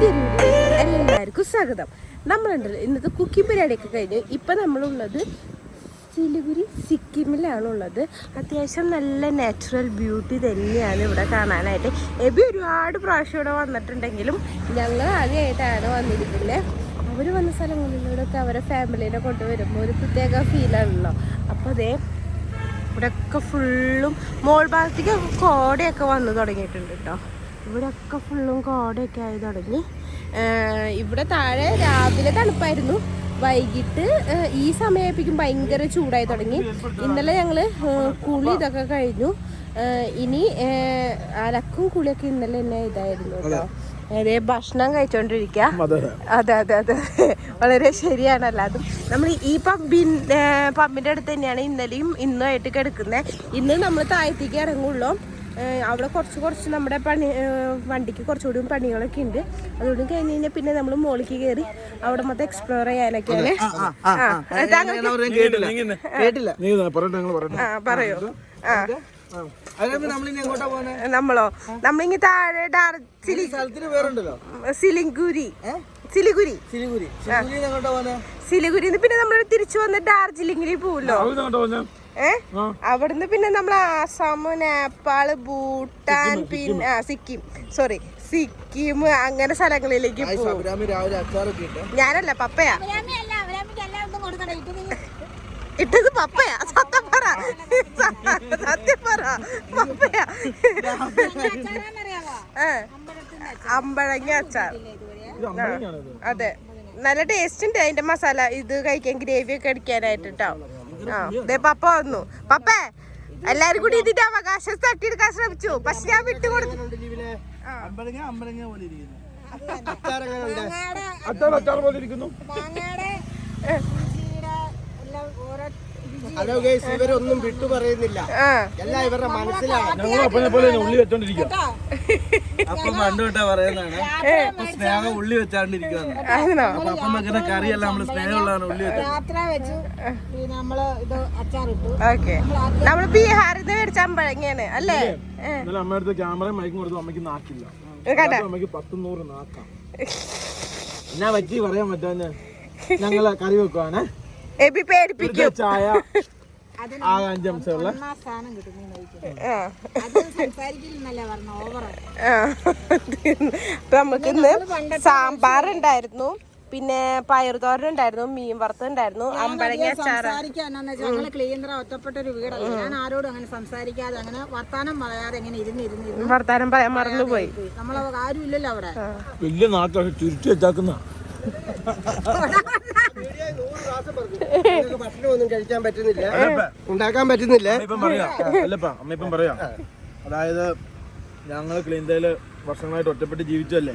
വീഡിയോയിലേക്ക് എല്ലാവർക്കും സ്വാഗതം. നമ്മളുണ്ടല്ലോ ഇന്നത്തെ കുക്കിംഗ് പരിപാടിയൊക്കെ കഴിഞ്ഞു ഇപ്പം നമ്മളുള്ളത് സിലിഗുരി സിക്കിമിലാണ് ഉള്ളത്. അത്യാവശ്യം നല്ല നാച്ചുറൽ ബ്യൂട്ടി തന്നെയാണ് ഇവിടെ കാണാനായിട്ട്. എബി ഒരുപാട് പ്രാവശ്യം ഇവിടെ വന്നിട്ടുണ്ടെങ്കിലും ഞങ്ങൾ ആദ്യമായിട്ടാണ് വന്നിരിക്കുന്നത്. അവർ വന്ന സ്ഥലങ്ങളിലൂടെയൊക്കെ അവരെ ഫാമിലീനെ കൊണ്ടുവരുമ്പോൾ ഒരു പ്രത്യേക ഫീലാണല്ലോ അപ്പോൾ അതേ ഇവിടെയൊക്കെ ഫുള്ളും മോൾ ഭാഗത്തേക്ക് കോടയൊക്കെ വന്നു തുടങ്ങിയിട്ടുണ്ട് കേട്ടോ. ഇവിടെയൊക്കെ ഫുള്ളും കോടയൊക്കെ ആയി തുടങ്ങി. ഇവിടെ താഴെ രാവിലെ തണുപ്പായിരുന്നു. വൈകിട്ട് ഈ സമയമായപ്പോഴേക്കും ഭയങ്കര ചൂടായി തുടങ്ങി. ഇന്നലെ ഞങ്ങൾ കുളി ഇതൊക്കെ കഴിഞ്ഞു. ഇനി അലക്കും കുളിയൊക്കെ ഇന്നലെ തന്നെ ഇതായിരുന്നു കേട്ടോ. അതെ ഭക്ഷണം കഴിച്ചോണ്ടിരിക്കുക അതെ. അതെ അതെ വളരെ ശരിയാണല്ലോ അതും നമ്മൾ ഈ പമ്പിൻ പമ്പിന്റെ അടുത്ത് തന്നെയാണ് ഇന്നലെയും ഇന്നും ആയിട്ട് കിടക്കുന്നത് ഇന്ന് നമ്മൾ താഴത്തേക്ക് ഇറങ്ങുള്ളൂ. അവിടെ കുറച്ച് കുറച്ച് നമ്മുടെ പണി വണ്ടിക്ക് കുറച്ചുകൂടി പണികളൊക്കെ ഉണ്ട്. അതുകൊണ്ട് കഴിഞ്ഞ് കഴിഞ്ഞാൽ പിന്നെ നമ്മൾ മോളിക്ക് കയറി അവിടെ മൊത്തം എക്സ്പ്ലോർ ചെയ്യാനൊക്കെയാണ് ആ, പറയൂ നമ്മളോ? നമ്മളിങ്ങി താഴെ സിലിഗുരി. സിലിഗുരി. സിലിഗുരി. സിലിഗുരി പിന്നെ നമ്മൾ തിരിച്ചു വന്ന് ഡാർജിലിംഗിൽ പോവല്ലോ കണ്ടോ അവിടുന്ന് പിന്നെ നമ്മൾ ആസാം നേപ്പാൾ ഭൂട്ടാൻ പിന്നെ ആ സിക്കിം. സോറി സിക്കിം അങ്ങനെ സ്ഥലങ്ങളിലേക്ക് പോകും. ഞാനല്ല പപ്പയാ. ഇട്ടത് പപ്പയാ. സത്യം പറ. സത്യം പറ. പപ്പയാ. അമ്പഴങ്ങ അച്ചാർ. അതെ. നല്ല ടേസ്റ്റ് ഉണ്ട്. അതിന്റെ മസാല. ഇത് കഴിക്കാൻ ഗ്രേവി ഒക്കെ അടിക്കാനായിട്ട് കേട്ടോ പപ്പ വന്നു. പപ്പേ എല്ലാരും കൂടി ഇതിന്റെ അവകാശം തട്ടിയെടുക്കാൻ ശ്രമിച്ചു. പക്ഷെ ഞാൻ വിട്ടുകൊടുത്തു ഹലോ ഗൈസ് ഇവരൊന്നും വിട്ടു പറയുന്നില്ല. എല്ലാം ഇവരുടെ മനസ്സിലാണ്. ഉള്ളി വെച്ചോണ്ടിരിക്കുക. അപ്പം പണ്ട് തൊട്ടാ പറയുന്നതാണ്. അപ്പൊ സ്നേഹം ഉള്ളി അപ്പൊ വെക്കുന്ന കറിയല്ല നമ്മൾ സ്നേഹമുള്ളതാണ് ഉള്ളി നമ്മൾ മേടിച്ച അമ്പഴങ്ങയാണ് അല്ലേ? ഏ, ഇന്നലെ അമ്മയടുത്ത് ക്യാമറയും മയക്കും കൊടുത്തു അമ്മയ്ക്ക് നാക്കില്ല. അമ്മയ്ക്ക് പത്ത് നൂറ് നാക്കാം. എന്നാ പറ്റി? പറയാൻ പറ്റാന്ന് ഞങ്ങൾ കറി വെക്കുവാണ്. എബി പേടിപ്പിക്കും. ചായ. അതിന് ആകെ അഞ്ചംശമുള്ള ഒന്നാം സ്ഥാനം കിട്ടും നീ കഴിക്കുന്നത് ആ. അത് സംസാരിക്കില്ലെന്നല്ലേ പറഞ്ഞ ഓവറാ ആ. അപ്പൊ നമുക്ക് ഇന്ന് സാമ്പാർ ഉണ്ടായിരുന്നു. പിന്നെ പയറുതോരൻ ഉണ്ടായിരുന്നു മീൻ അമ്പഴങ്ങ അങ്ങനെ സംസാരിക്കാതെ അങ്ങനെ വർത്താനം പറയാൻ മറന്നുപോയി. പോയി. നമ്മളെ ആരും ഇല്ലല്ലോ അവിടെ വലിയ നാക്കാണ് ചുരുട്ടി വെച്ചാക്കുന്ന. കഴിക്കാൻ പറ്റുന്നില്ല. ഉണ്ടാക്കാൻ പറ്റുന്നില്ല. അമ്മയിപ്പം പറയാം. അതായത് ഞങ്ങൾ ക്ലീൻതയിൽ വർഷങ്ങളായിട്ട് ഒറ്റപ്പെട്ട് ജീവിച്ചല്ലേ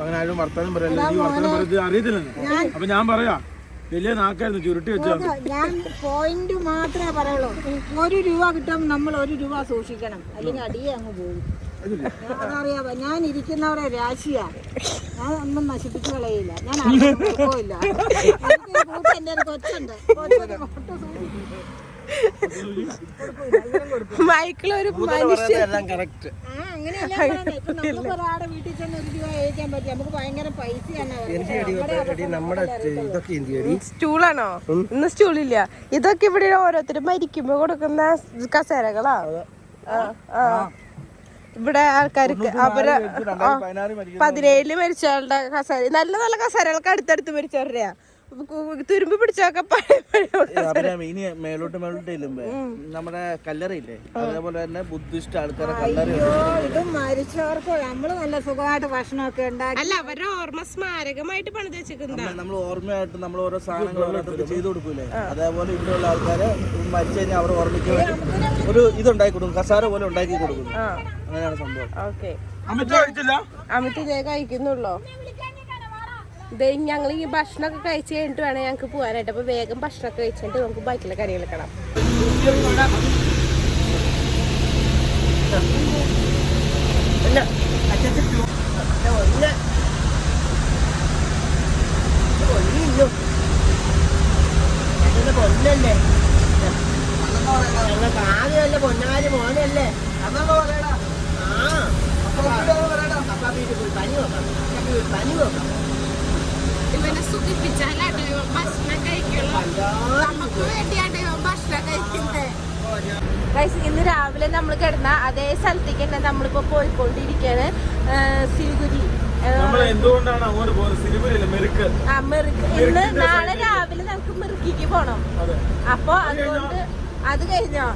അങ്ങനെ ആരും വർത്താനം പറയല്ല ഈ വർത്താനം പറയുന്നത് അറിയത്തില്ലെന്ന്. അപ്പൊ ഞാൻ പറയാ വലിയ നാക്കായിരുന്നു ചുരുട്ടി വെച്ചാൽ ഞാൻ പോയിന്റ് മാത്രമേ പറയുള്ളൂ ഒരു രൂപ കിട്ടുമ്പോൾ നമ്മൾ ഒരു രൂപ സൂക്ഷിക്കണം. അല്ലെങ്കിൽ അടിയെ അങ്ങ് പോകും. അതറിയാമോ ഞാൻ ഇരിക്കുന്നവരെ രാശിയാ. ഞാൻ ഒന്നും നശിപ്പിച്ചു കളയില്ല. ഞാൻ ആർക്കും എന്റെ ഒരു കൊച്ചുണ്ട്. മൈക്കിളൊരു മനുഷ്യൻ സ്റ്റൂളാണോ? ഇന്ന് സ്റ്റൂളില്ല. ഇതൊക്കെ ഇവിടെ ഓരോരുത്തരും മരിക്കുമ്പോ കൊടുക്കുന്ന കസേരകളാ. ആ, ആ. ഇവിടെ ആൾക്കാർക്ക് അവർ പതിനേഴിൽ മരിച്ച ആളുടെ കസേര നല്ല നല്ല കസേരകളൊക്കെ അടുത്തടുത്ത് മരിച്ചവരുടെയാ. തുരുമ്പ് പിടിച്ചൊക്കെ ഇനി മേലോട്ട് മേലോട്ട് നമ്മുടെ കല്ലറയില്ലേ? അതേപോലെ തന്നെ ബുദ്ധിസ്റ്റ് ആൾക്കാരെ കല്ലറ ഇത് മരിച്ചവർക്ക് നമ്മൾ നല്ല സുഖമായിട്ട് ഭക്ഷണമൊക്കെ ഉണ്ടാക്കി. അല്ല അവരുടെ ഓർമ്മ സ്മാരകമായിട്ട് പണിത് വെച്ചിരിക്കുന്നത് നമ്മൾ ഓർമ്മയായിട്ട് നമ്മൾ ഓരോ സാധനങ്ങൾ ചെയ്തു കൊടുക്കൂലേ? അതേപോലെ ഇവിടെയുള്ള ആൾക്കാരെ മരിച്ചു കഴിഞ്ഞാൽ അവർ ഓർമ്മിക്കാൻ ഒരു ഇതുണ്ടാക്കി കൊടുക്കും. കസാര പോലെ ഉണ്ടാക്കി കൊടുക്കും. അങ്ങനെയാണ് സംഭവം. അമിത് കഴിക്കുന്നുള്ളോ? ഇത് ഞങ്ങൾ ഈ ഭക്ഷണമൊക്കെ കഴിച്ച് കഴിഞ്ഞിട്ട് വേണം ഞങ്ങൾക്ക് പോകാനായിട്ട് അപ്പൊ വേഗം ഭക്ഷണമൊക്കെ കഴിച്ചിട്ട് നമുക്ക് ബാക്കിയുള്ള കറികൾ എടുക്കണം പൊന്നല്ലേ ആദ്യമല്ലേ പൊന്നാരി മോനല്ലേ അപ്പൊ വീട്ടിൽ പോയി പനി നോക്കാം പനി കൊതിപ്പിച്ചാലാണ് ദൈവം ഭക്ഷണം കഴിക്കുള്ളൂ. നമുക്ക് വേണ്ടിയാണ് ദൈവം ഭക്ഷണം കഴിക്കുന്നത് ഇന്ന് രാവിലെ നമ്മൾ കിടന്ന അതേ സ്ഥലത്തേക്ക് തന്നെ നമ്മളിപ്പോ പോയിക്കൊണ്ടിരിക്കുകയാണ് സിലിഗുരി. എന്തുകൊണ്ടാണ് അങ്ങോട്ട് പോകുന്നത്? മെരുക്ക് ആ, മിറുക്ക്. ഇന്ന് നാളെ രാവിലെ നമുക്ക് മെറുക്കിക്ക് പോണം. അപ്പൊ അതുകൊണ്ട് അത് കഴിഞ്ഞോ?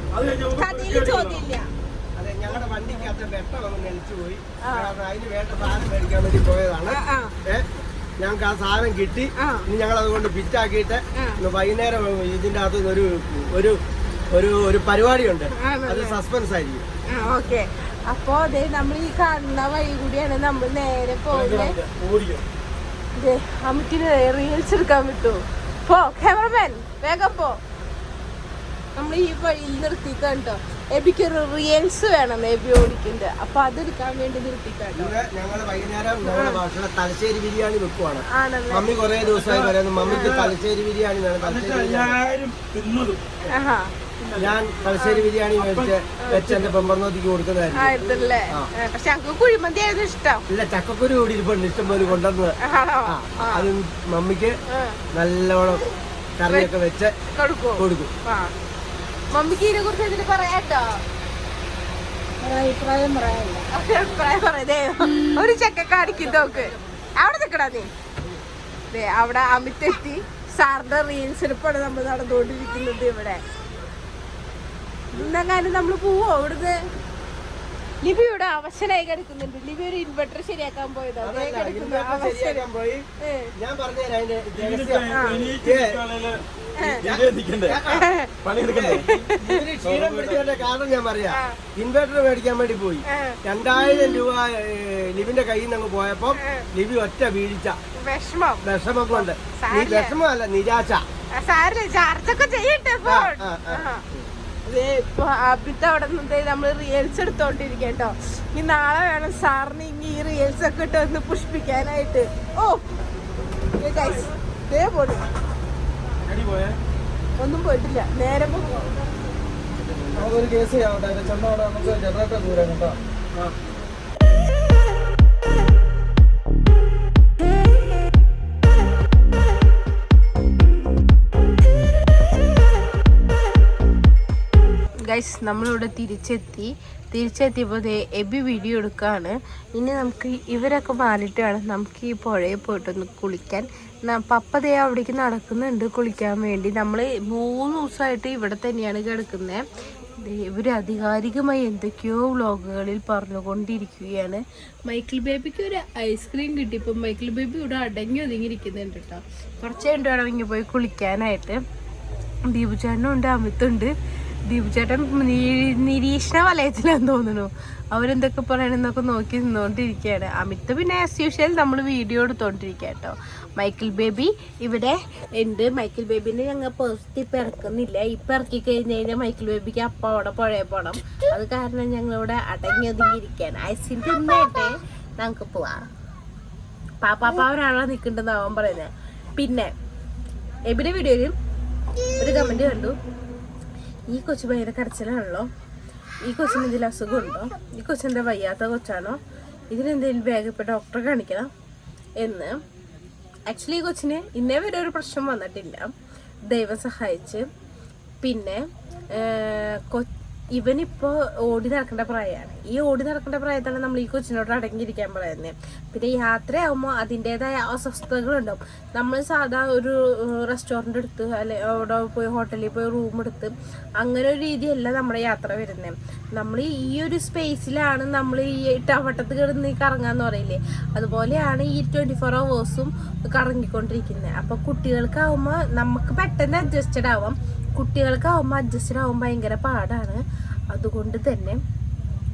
കഥയിൽ ചോദ്യമില്ല. അതെ ഞങ്ങളുടെ വണ്ടിക്കകത്ത് വെട്ടം അങ്ങ് നിലച്ചു പോയി അതിന് വേണ്ട സാധനം മേടിക്കാൻ വേണ്ടി പോയതാണ്. ഞങ്ങൾക്ക് ആ സാധനം കിട്ടി. ഇനി ഞങ്ങൾ അതുകൊണ്ട് പിറ്റാക്കിയിട്ട്. വൈകുന്നേരം ഇതിന്റെ അകത്ത് ഒരു ഒരു ഒരു ഒരു പരിപാടിയുണ്ട്? അത് സസ്പെൻസ് ആയിരിക്കും. ഓക്കെ. അപ്പോ അതെ നമ്മൾ ഈ കാണുന്ന വഴി കൂടിയാണ് നമ്മൾ നേരെ പോകുന്നത് അമ്മക്കിന് റീൽസ് എടുക്കാൻ വിട്ടു. പോ ക്യാമറമാൻ വേഗം പോ. നമ്മൾ ഈ വഴിയിൽ നിർത്തിക്കണ്ടോ എബിക്ക് ഒരു റിയൽസ് വേണം എബി ഓടിക്കുന്നത് അപ്പൊ അതെടുക്കാൻ വേണ്ടി നിർത്തിക്കാട്ടോ ഇന്ന് ഞങ്ങൾ വൈകുന്നേരം ഞങ്ങളുടെ ഭക്ഷണം തലശ്ശേരി ബിരിയാണി വെക്കുവാണ്. ആണല്ലേ? മമ്മി കുറേ ദിവസമായി പറയുന്നു മമ്മിക്ക് തലശ്ശേരി ബിരിയാണി വേണം തലശ്ശേരി ഞാൻ തലശ്ശേരി ബിരിയാണി മേടിച്ച് വെച്ച് എന്റെ പെമ്പർന്നോത്തിക്ക് കൊടുക്കുന്നതായിരുന്നു ആയിരുന്നല്ലേ? പക്ഷെ ഞങ്ങൾക്ക് കുഴിമന്തി ആയിരുന്നു ഇഷ്ടം. ഇല്ല ചക്കക്കുരു കൂടി ഇരിപ്പുണ്ട് ഇഷ്ടംപോലെ കൊണ്ടുവന്ന് ആണോ? ആ, അത് മമ്മിക്ക് നല്ലോണം കറിയൊക്കെ വെച്ച് കൊടുക്കൂ. കൊടുക്കും. ആ. മമ്മിക്ക് ഇതിനെ കുറിച്ച് ഇതിന് പറയാട്ടോ അഭിപ്രായം പറയാനില്ല അഭിപ്രായം പറയതേ ഒരു ചക്ക കാണിക്കും നോക്ക് അവിടെ നിക്കടാ നീ. ദേ അവിടെ അമിത്തെത്തി സാറിന്റെ റീൽസ് എടുപ്പാണ് നമ്മൾ നടന്നുകൊണ്ടിരിക്കുന്നത് ഇവിടെ. ഇന്നെങ്ങാനും നമ്മൾ പോവോ ഇവിടുന്ന് ലിബി ഇവിടെ അവശനായി കിടക്കുന്നുണ്ട്. ലിബി ഒരു ഇൻവെർട്ടർ ശരിയാക്കാൻ പോയതാ ഇൻവെർട്ടർ ഞാൻ പറഞ്ഞുതരാം കാരണം ഞാൻ പറയാം. മേടിക്കാൻ വേണ്ടി പോയി. രണ്ടായിരം രൂപ ലിബിന്റെ കയ്യിൽ നിന്ന് അങ്ങ് പോയപ്പോ ലിബി ഒറ്റ വീഴ്ച. വിഷമം. വിഷമം കൊണ്ട്. അല്ല നിരാശ. സാറിന് ചാർജൊക്കെ ചെയ്യട്ടെ ആ, ഫോൺ ആ, ആ. ഇപ്പൊ അബിത്ത് അവിടെ നിന്ന് നമ്മൾ റീൽസ് എടുത്തോണ്ടിരിക്കട്ടോ ഇനി നാളെ വേണം സാറിന് ഇനി ഈ റീൽസ് ഒക്കെ ഇട്ട് ഒന്ന് പുഷ്പിക്കാനായിട്ട്. ഓ ദേ പോണു. ഒന്നും പോയിട്ടില്ല. നേരെ നമുക്കൊരു കേസ് ചെയ്യാം നമുക്ക് ജനറേറ്റർ ദൂരം കേട്ടോ. ഗൈസ് നമ്മളിവിടെ തിരിച്ചെത്തി. തിരിച്ചെത്തിയപ്പോൾ എബി വീഡിയോ എടുക്കുകയാണ് ഇനി നമുക്ക് ഇവരൊക്കെ മാറിയിട്ട് വേണം നമുക്ക് ഈ പുഴയിൽ പോയിട്ടൊന്ന് കുളിക്കാൻ. പപ്പതേ അവിടേക്ക് നടക്കുന്നുണ്ട് കുളിക്കാൻ വേണ്ടി. നമ്മൾ മൂന്ന് ദിവസമായിട്ട് ഇവിടെ തന്നെയാണ് കിടക്കുന്നത് ഇവർ ആധികാരികമായി എന്തൊക്കെയോ വ്ളോഗുകളിൽ പറഞ്ഞുകൊണ്ടിരിക്കുകയാണ്. മൈക്കിൾ ബേബിക്ക് ഒരു ഐസ്ക്രീം കിട്ടി. ഇപ്പം മൈക്കിൾ ബേബി ഇവിടെ അടങ്ങി ഒതുങ്ങിയിരിക്കുന്നുണ്ട് കേട്ടോ കുറച്ച് കഴിഞ്ഞിട്ട് വേണം ഇങ്ങനെ പോയി കുളിക്കാനായിട്ട്. ദീപു ചേട്ടനും ഉണ്ട്. അമിത്തുണ്ട് ദീപു ചേട്ടൻ നീ- നിരീക്ഷണ വലയത്തിലാന്ന് തോന്നുന്നു. അവരെന്തൊക്കെ പറയണെന്നൊക്കെ നോക്കി നിന്നുകൊണ്ടിരിക്കുകയാണ് അമിത് പിന്നെ ആസ് യൂഷ്വൽ നമ്മൾ വീഡിയോ എടുത്തോണ്ടിരിക്കുക കേട്ടോ മൈക്കിൾ ബേബി ഇവിടെ ഉണ്ട് മൈക്കിൾ ബേബിനെ ഞങ്ങൾ പേഴ്സത്തിൽ ഇപ്പം ഇറക്കുന്നില്ല ഇപ്പം ഇറക്കി കഴിഞ്ഞ് കഴിഞ്ഞാൽ മൈക്കിൾ ബേബിക്ക് അപ്പം അവിടെ പുഴയിൽ പോകണം അത് കാരണം ഞങ്ങളിവിടെ അടങ്ങി ഒതുങ്ങിയിരിക്കുകയാണ് ഐസിൻ തിന്നേട്ടെ. ഞങ്ങൾക്ക് പോവാം. പാപ്പാപ്പ നിൽക്കേണ്ടതെന്ന് നിൽക്കേണ്ടത് അവൻ പറയുന്നത് പിന്നെ എബിയുടെ വീഡിയോയിലും ഒരു കമന്റ് കണ്ടു. ഈ കൊച്ചു ഭയങ്കര കരച്ചിലാണല്ലോ? ഈ കൊച്ചിന് എന്തെങ്കിലും അസുഖമുണ്ടോ? ഈ കൊച്ചെന്താ വയ്യാത്ത കൊച്ചാണോ? ഇതിനെന്തെങ്കിലും വേഗം ഇപ്പം ഡോക്ടറെ കാണിക്കണം എന്ന്. ആക്ച്വലി ഈ കൊച്ചിന് ഇന്നേ വരെ ഒരു പ്രശ്നം വന്നിട്ടില്ല. ദൈവം സഹായിച്ച്. പിന്നെ കൊച്ച് ഇവനിപ്പോ ഓടി നടക്കേണ്ട പ്രായമാണ് ഈ ഓടി നടക്കേണ്ട പ്രായത്താണ് നമ്മൾ ഈ കൊച്ചിനോട് അടങ്ങിയിരിക്കാൻ പറയുന്നത് പിന്നെ യാത്രയാകുമ്പോൾ അതിന്റെതായ അസ്വസ്ഥതകളുണ്ടാവും. നമ്മൾ സാധാ ഒരു റെസ്റ്റോറന്റ് എടുത്ത് അല്ലെ അവിടെ പോയി ഹോട്ടലിൽ പോയി റൂം എടുത്ത് അങ്ങനെ ഒരു രീതിയല്ല നമ്മുടെ യാത്ര വരുന്നത് നമ്മൾ ഈ ഒരു സ്പേസിലാണ് നമ്മൾ ഈ ടവട്ടത്ത് കിടന്ന് കറങ്ങാന്ന് പറയില്ലേ? അതുപോലെയാണ് ഈ ട്വന്റി ഫോർ അവേഴ്സും കറങ്ങിക്കൊണ്ടിരിക്കുന്നത് അപ്പോൾ കുട്ടികൾക്കാവുമ്പോൾ നമുക്ക് പെട്ടെന്ന് അഡ്ജസ്റ്റഡ് ആവാം. കുട്ടികൾക്കാവുമ്പോൾ അഡ്ജസ്റ്റഡ് ആവാൻ ഭയങ്കര പാടാണ്. അതുകൊണ്ട് തന്നെ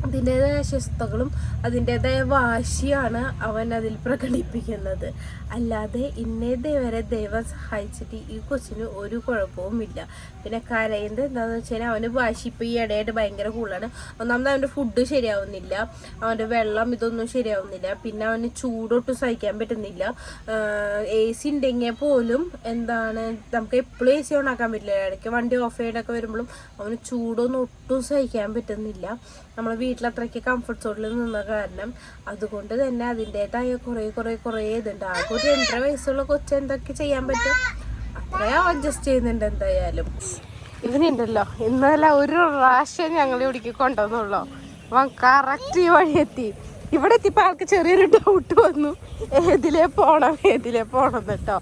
അതിന്റെതായ അസ്വസ്ഥതകളും അതിന്റെതായ വാശിയാണ് അവൻ അതിൽ പ്രകടിപ്പിക്കുന്നത്. അല്ലാതെ ഇന്നേ വരെ ദൈവം സഹായിച്ചിട്ട് ഈ കൊച്ചിന് ഒരു കുഴപ്പവുമില്ല പിന്നെ കരയുന്നത് എന്താണെന്ന് വെച്ച് കഴിഞ്ഞാൽ അവന് വാശി ഇപ്പോൾ ഈ ഇടയായിട്ട് ഭയങ്കര കൂടുതലാണ്. ഒന്നാമത് അവന്റെ ഫുഡ് ശരിയാവുന്നില്ല. അവന്റെ വെള്ളം ഇതൊന്നും ശരിയാവുന്നില്ല. പിന്നെ അവന് ചൂടൊട്ടും സഹിക്കാൻ പറ്റുന്നില്ല. എ സി ഉണ്ടെങ്കിൽ പോലും എന്താണ് നമുക്ക് എപ്പോഴും എ സി ഓൺ ആക്കാൻ പറ്റില്ല. ഇടയ്ക്ക് വണ്ടി ഓഫ് ചെയ്തൊക്കെ വരുമ്പോഴും അവന് ചൂടൊന്നും ഒട്ടും സഹിക്കാൻ പറ്റുന്നില്ല. നമ്മൾ വീട്ടിലത്രയ്ക്ക് കംഫർട്ട് സോണിൽ നിന്ന കാരണം അതുകൊണ്ട് തന്നെ അതിന്റെതായ കുറേ കുറേ കുറേ ഇതുണ്ട്. ആ ഒരു രണ്ടര വയസ്സുള്ള കൊച്ചു എന്തൊക്കെ ചെയ്യാൻ പറ്റും? അത്രയും അഡ്ജസ്റ്റ് ചെയ്യുന്നുണ്ട് എന്തായാലും. ഇവനുണ്ടല്ലോ ഇന്നലെ ഒരു പ്രാവശ്യം ഞങ്ങൾ ഇവിടേക്ക് കൊണ്ടുവന്നുള്ളൂ. അവൻ കറക്റ്റ് ഈ വഴി എത്തി. ഇവിടെ എത്തിയപ്പോൾ ആൾക്ക് ചെറിയൊരു ഡൗട്ട് വന്നു. ഏതിലേ പോണം ഏതിലേ പോണം കേട്ടോ.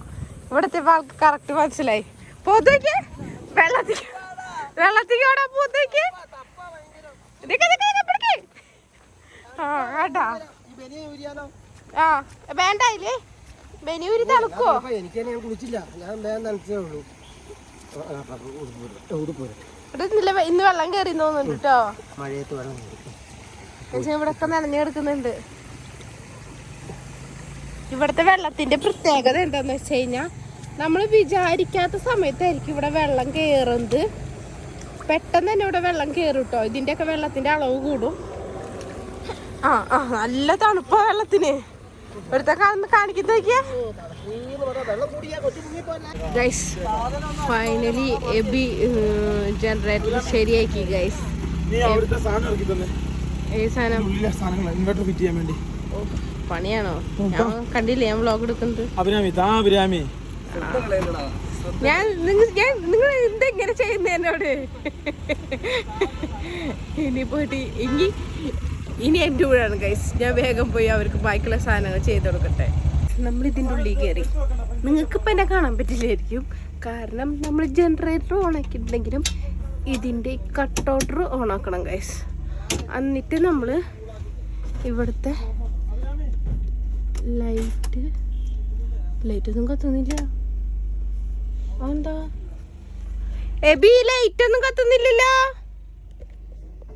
എത്തിയപ്പോൾ ആൾക്ക് കറക്റ്റ് മനസ്സിലായി. പൊതുവെ വെള്ളത്തിൽ വെള്ളത്തിൽ പോത്തേക്ക്. ആ എനിക്ക് കുളിച്ചില്ല ഞാൻ ഉള്ളൂ ഇന്ന് വെള്ളം കയറി തോന്നുന്നുണ്ട് മഴയത്ത് പക്ഷെ ഇവിടെ ഒക്കെ വെള്ളത്തിന്റെ പ്രത്യേകത എന്താന്ന് വെച്ച് കഴിഞ്ഞാൽ നമ്മൾ വിചാരിക്കാത്ത സമയത്തായിരിക്കും ഇവിടെ വെള്ളം കയറുന്നത് പെട്ടെന്ന് തന്നെ ഇവിടെ വെള്ളം കയറും കേട്ടോ ഇതിന്റെയൊക്കെ വെള്ളത്തിന്റെ അളവ് കൂടും. ആ ആ നല്ല തണുപ്പാ വെള്ളത്തിന്. ഇവിടുത്തെ കാണുന്ന കാണിക്കുന്ന ഗൈസ് ഫൈനലി എബി ജനറേറ്റർ ശരിയാക്കി ഗൈസ് ഇൻവെർട്ടർ ഫിറ്റ് ചെയ്യാൻ വേണ്ടി. ഓ, പണിയാണോ ഞാൻ കണ്ടില്ലേ ഞാൻ വ്ളോഗ് എടുക്കുന്നത്. അഭിരാമി താ അഭിരാമി. ഞാൻ നിങ്ങൾ ഞാൻ നിങ്ങൾ എന്തെങ്ങനെ ചെയ്യുന്ന എന്നോട്? ഇനി പോയിട്ട് ഇനി ഇനി എന്റെ കൂടെയാണ് ഗൈസ് ഞാൻ വേഗം പോയി അവർക്ക് ബാക്കിയുള്ള സാധനങ്ങൾ ചെയ്ത് കൊടുക്കട്ടെ. നമ്മൾ ഇതിന്റെ ഉള്ളിൽ കയറി. നിങ്ങൾക്കിപ്പോൾ എന്നെ കാണാൻ പറ്റില്ലായിരിക്കും. കാരണം നമ്മൾ ജനറേറ്റർ ഓൺ ആക്കിയിട്ടുണ്ടെങ്കിലും ഇതിന്റെ കട്ട് ഔട്ടർ ഓൺ ആക്കണം ഗൈസ് എന്നിട്ട് നമ്മൾ ഇവിടുത്തെ ലൈറ്റ് ലൈറ്റ് ഒന്നും കത്തുന്നില്ല. എന്താ? എബി ലൈറ്റ് ഒന്നും കത്തുന്നില്ലല്ലോ.